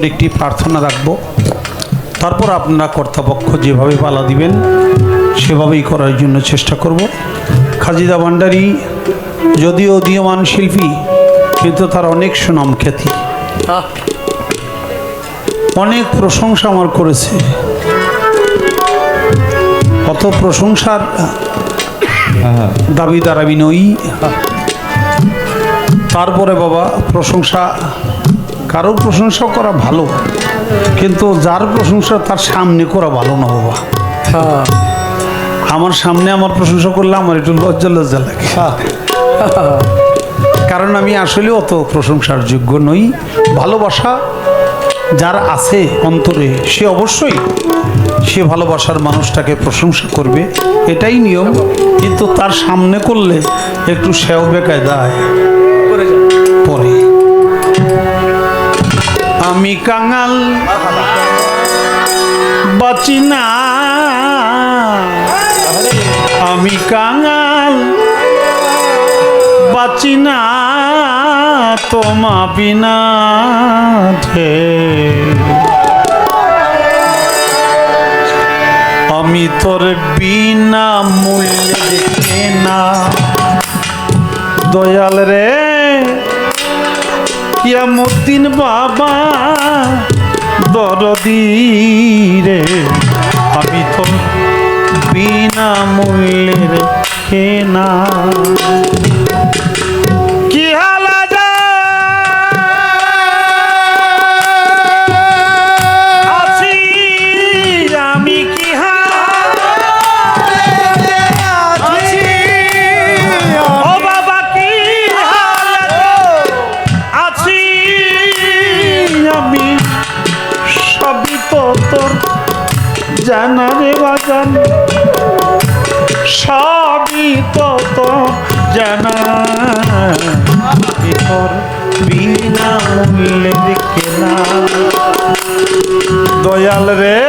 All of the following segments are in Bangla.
করে একটি প্রার্থনা রাখব। তারপর আপনারা কর্তাপক্ষ যেভাবে পালা দিবেন সেভাবেই করার জন্য চেষ্টা করব। খাজিদা ভান্ডারী যদিও উদীয়মান শিল্পী কিন্তু তার অনেক সুনাম খ্যাতি। অনেক প্রশংসা আমার করেছে। অত প্রশংসার দাবিদার আমি নই। তারপরে বাবা প্রশংসা কারও প্রশংসা করা ভালো কিন্তু যার প্রশংসা তার সামনে করা ভালো না বাবা। আমার সামনে আমার প্রশংসা করলে আমার একটু লজ্জা লজ্জা লাগে। কারণ আমি আসলে অত প্রশংসার যোগ্য নই। ভালোবাসা যার আছে অন্তরে সে অবশ্যই সে ভালোবাসার মানুষটাকে প্রশংসা করবে এটাই নিয়ম। কিন্তু তার সামনে করলে একটু সেও বেকায়দায়। পরে আমি কাঙাল। বাঁচি না। আমি কাঙাল। বাঁচি না। তোমা বিনা ঢে আমি তোর বিনা মূল্যে না দয়াল রে। কিয়ামুদ্দিন বাবা দরদি রে। আমি তো বিনা মূল্যের কেনা। তোর বিনা মূল্যে কেনা দয়াল রে,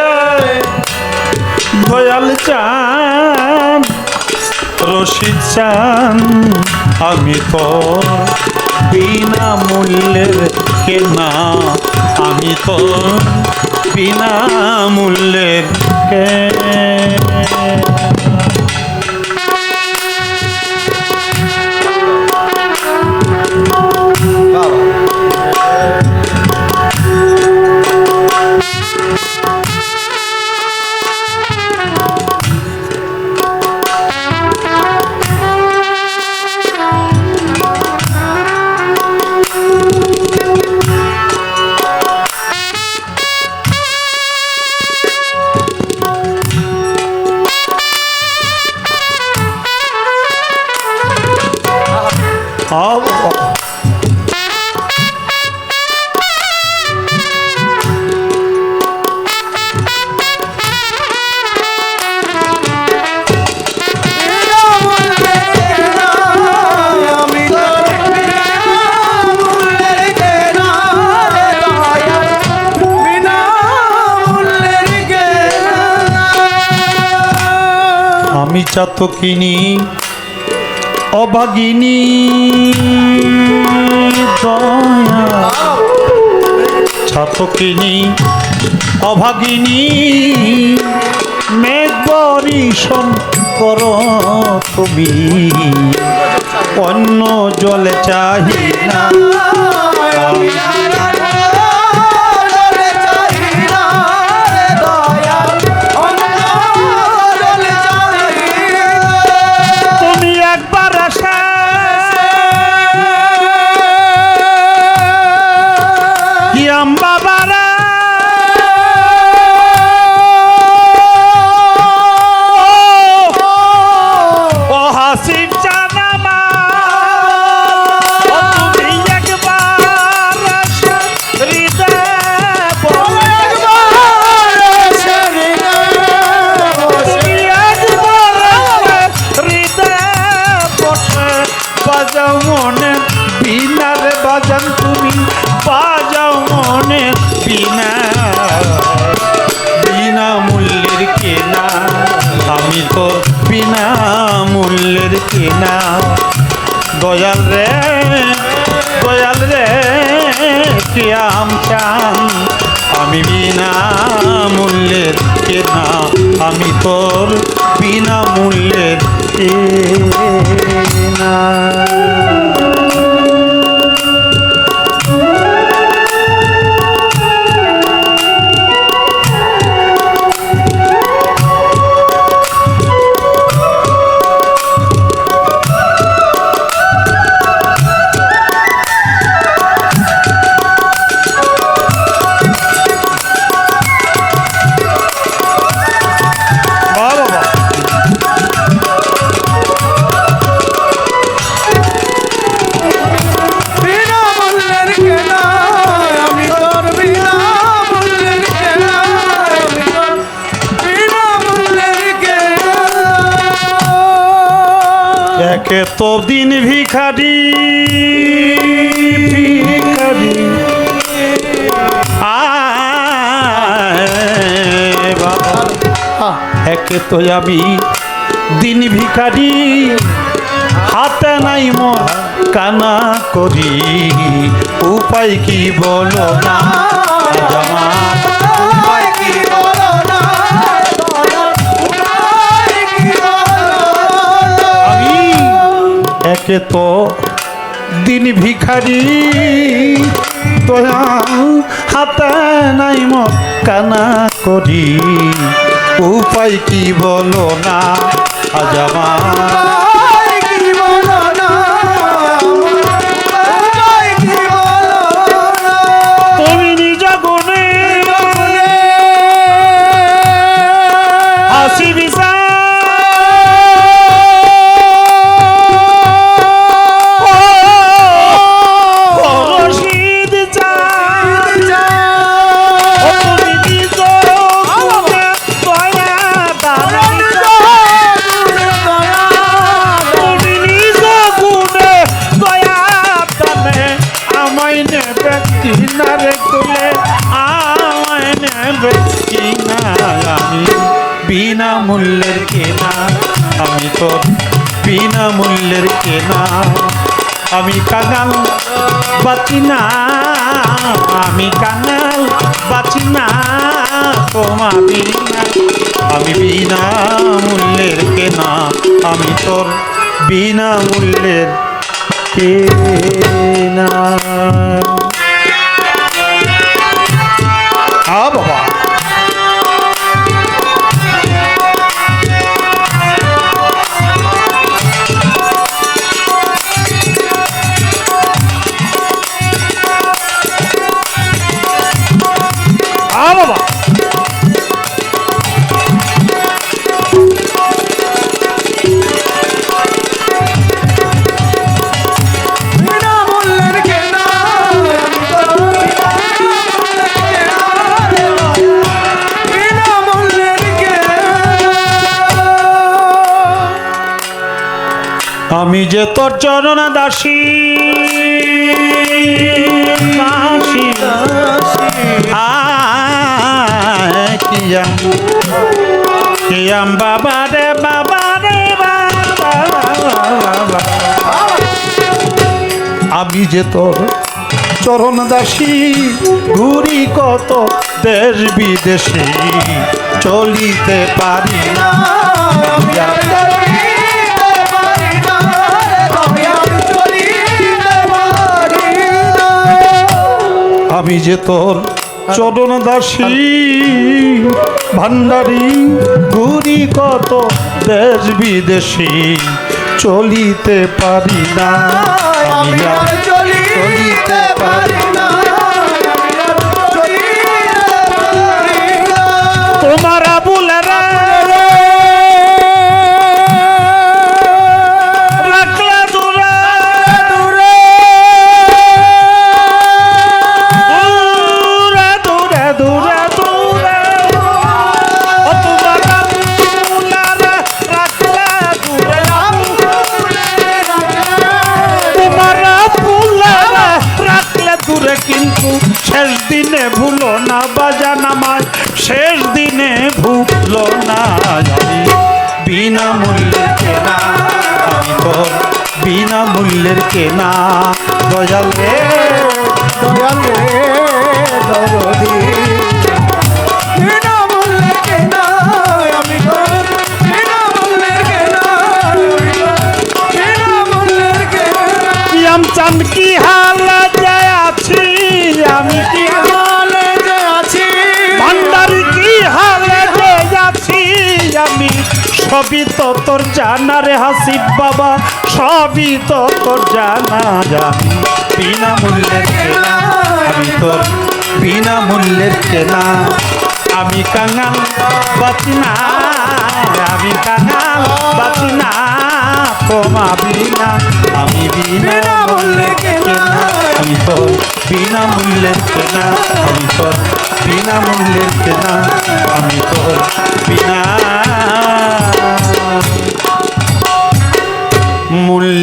দয়াল চান রশিদ চান আমি তো বিনা মূল্যের কেনা আমি তো বিনা মূল্যের কেনা আমি চাতকিনী অভাগিনী। দয়া। ছাতকিনী অভাগিনী মেঘ বরিশন কর তুমি। অন্য জলে চাহি না বাজাও মনে, বিনারে বাজান তুমি বাজাও মনে বিনা বিনা মূল্যের কেনা। আমি তো বিনা মূল্যের কেনা। দয়াল রে দয়াল রে কিয়াম চান। আমি বিনা মূল্যের কেনা। আমি তোর বিনা মূল্যের একে তো দিন ভিখারি ভিখারি একে তো আমি দিন ভিখারি, হাতে নাই মন কানা করি। উপায় কি বলো না আজ একে তো দিন ভিখারি তোয়া হাতে নাই মত কানা করি। উপায় কি বলো না, আজ আমার কেনা আমি কাঙাল বাঁচি না। আমি কাঙাল বাঁচি না। বিনা আমি বিনা মূল্যের কেনা। আমি তোর বিনা মূল্যের কেনা। যে তোর চরণ দাসী। দাসী কিয়াম কিয়াম বাবা রে বাবা রে, বাবা আমি যে তোর চরণ দাসী, ঘুরি কত দেশ বিদেশে, চলিতে পারি না। আমি যে তোর চরণ দাসী ভান্ডারি ঘুরি কত দেশ বিদেশি, চলিতে পারি না। চলিতে পারি শেষ দিনে ভুলো না বাজান আমায় শেষ দিনে ভুলো না বিনা মূল্যের কেনা আমি মূল্যের কেনা। দয়াল রে দয়াল রে। আমি, সবই তো তোর জানা রে হাসিব বাবা, সবই তো তোর জানা জানি। বিনামূল্যের কেনা, আমি তোর বিনামূল্যের কেনা। আমি কাঙাল, বাঁচি না, আমি কাঙাল, বাঁচি না, তোমা বিনা, আমি বিনামূল্যের কেনা আমি বিনামূল্যে চেনা আমি তোর বিনামূল্যে চেনা আমি তোর বিনা। মূল্য